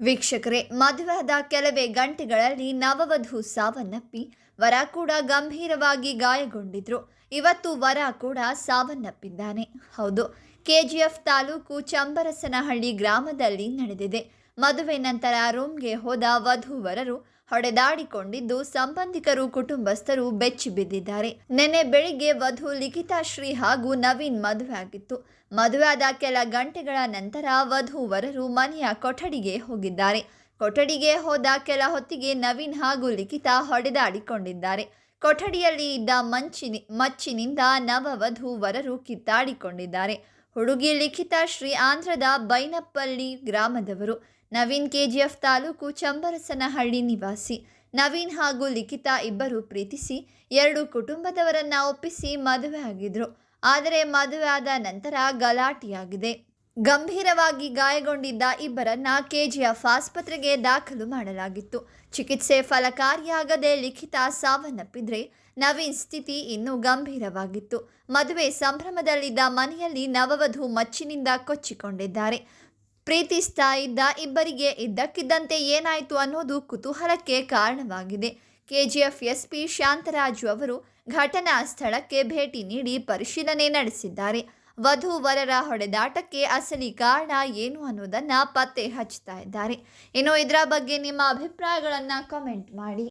ವೀಕ್ಷಕರೇ ಮದುವೆಯಾದ ಕೆಲವೇ ಗಂಟೆಗಳಲ್ಲಿ ನವವಧು ಸಾವನ್ನಪ್ಪಿ, ವರ ಕೂಡ ಗಂಭೀರವಾಗಿ ಗಾಯಗೊಂಡಿದ್ರು. ಇವತ್ತು ವರ ಕೂಡ ಸಾವನ್ನಪ್ಪಿದ್ದಾನೆ. ಹೌದು, ಕೆಜಿಎಫ್ ತಾಲೂಕು ಚಂಬರಸನಹಳ್ಳಿ ಗ್ರಾಮದಲ್ಲಿ ನಡೆದಿದೆ. ಮದುವೆ ನಂತರ ರೂಮ್ಗೆ ಹೋದ ವಧುವರರು ಹೊಡೆದಾಡಿಕೊಂಡಿದ್ದು ಸಂಬಂಧಿಕರು, ಕುಟುಂಬಸ್ಥರು ಬೆಚ್ಚಿ ಬಿದ್ದಿದ್ದಾರೆ. ನಿನ್ನೆ ಬೆಳಿಗ್ಗೆ ವಧು ಲಿಖಿತಾ ಶ್ರೀ ಹಾಗೂ ನವೀನ್ ಮದುವೆ ಆಗಿತ್ತು. ಮದುವೆಯಾದ ಕೆಲ ಗಂಟೆಗಳ ನಂತರ ವಧುವರರು ಮನೆಯ ಕೊಠಡಿಗೆ ಹೋಗಿದ್ದಾರೆ. ಕೊಠಡಿಗೆ ಹೋದ ಕೆಲ ಹೊತ್ತಿಗೆ ನವೀನ್ ಹಾಗೂ ಲಿಖಿತಾ ಹೊಡೆದಾಡಿಕೊಂಡಿದ್ದಾರೆ. ಕೊಠಡಿಯಲ್ಲಿ ಇದ್ದ ಮಂಚಿನಿ, ಮಚ್ಚಿನಿಂದ ನವವಧು ವರರು ಕಿತ್ತಾಡಿಕೊಂಡಿದ್ದಾರೆ. ಹುಡುಗಿ ಲಿಖಿತ ಶ್ರೀ ಆಂಧ್ರದ ಬೈನಪ್ಪಳ್ಳಿ ಗ್ರಾಮದವರು. ನವೀನ್ ಕೆಜಿಎಫ್ ತಾಲೂಕು ಚಂಬರಸನಹಳ್ಳಿ ನಿವಾಸಿ. ನವೀನ್ ಹಾಗೂ ಲಿಖಿತಾ ಇಬ್ಬರು ಪ್ರೀತಿಸಿ ಎರಡು ಕುಟುಂಬದವರನ್ನ ಒಪ್ಪಿಸಿ ಮದುವೆ ಆಗಿದ್ರು. ಆದರೆ ಮದುವೆ ಆದ ನಂತರ ಗಲಾಟೆಯಾಗಿದೆ. ಗಂಭೀರವಾಗಿ ಗಾಯಗೊಂಡಿದ್ದ ಇಬ್ಬರನ್ನ ಕೆಜಿಎಫ್ ಆಸ್ಪತ್ರೆಗೆ ದಾಖಲು ಮಾಡಲಾಗಿತ್ತು. ಚಿಕಿತ್ಸೆ ಫಲಕಾರಿಯಾಗದೆ ಲಿಖಿತ ಸಾವನ್ನಪ್ಪಿದ್ರೆ ನವೀನ್ ಸ್ಥಿತಿ ಇನ್ನೂ ಗಂಭೀರವಾಗಿತ್ತು. ಮದುವೆ ಸಂಭ್ರಮದಲ್ಲಿದ್ದ ಮನೆಯಲ್ಲಿ ನವವಧು ಮಚ್ಚಿನಿಂದ ಕೊಚ್ಚಿಕೊಂಡಿದ್ದಾರೆ. ಪ್ರೀತಿಸ್ತಾ ಇದ್ದ ಇಬ್ಬರಿಗೆ ಇದ್ದಕ್ಕಿದ್ದಂತೆ ಏನಾಯಿತು ಅನ್ನೋದು ಕುತೂಹಲಕ್ಕೆ ಕಾರಣವಾಗಿದೆ. ಕೆಜಿಎಫ್ ಎಸ್ಪಿ ಶಾಂತರಾಜು ಅವರು ಘಟನಾ ಸ್ಥಳಕ್ಕೆ ಭೇಟಿ ನೀಡಿ ಪರಿಶೀಲನೆ ನಡೆಸಿದ್ದಾರೆ. ವಧು ವರರ ಹೊಡೆದಾಟಕ್ಕೆ ಅಸಲಿ ಕಾರಣ ಏನು ಅನ್ನೋದನ್ನು ಪತ್ತೆ ಹಚ್ತಾ ಇದ್ದಾರೆ. ಇನ್ನು ಇದರ ಬಗ್ಗೆ ನಿಮ್ಮ ಅಭಿಪ್ರಾಯಗಳನ್ನು ಕಮೆಂಟ್ ಮಾಡಿ.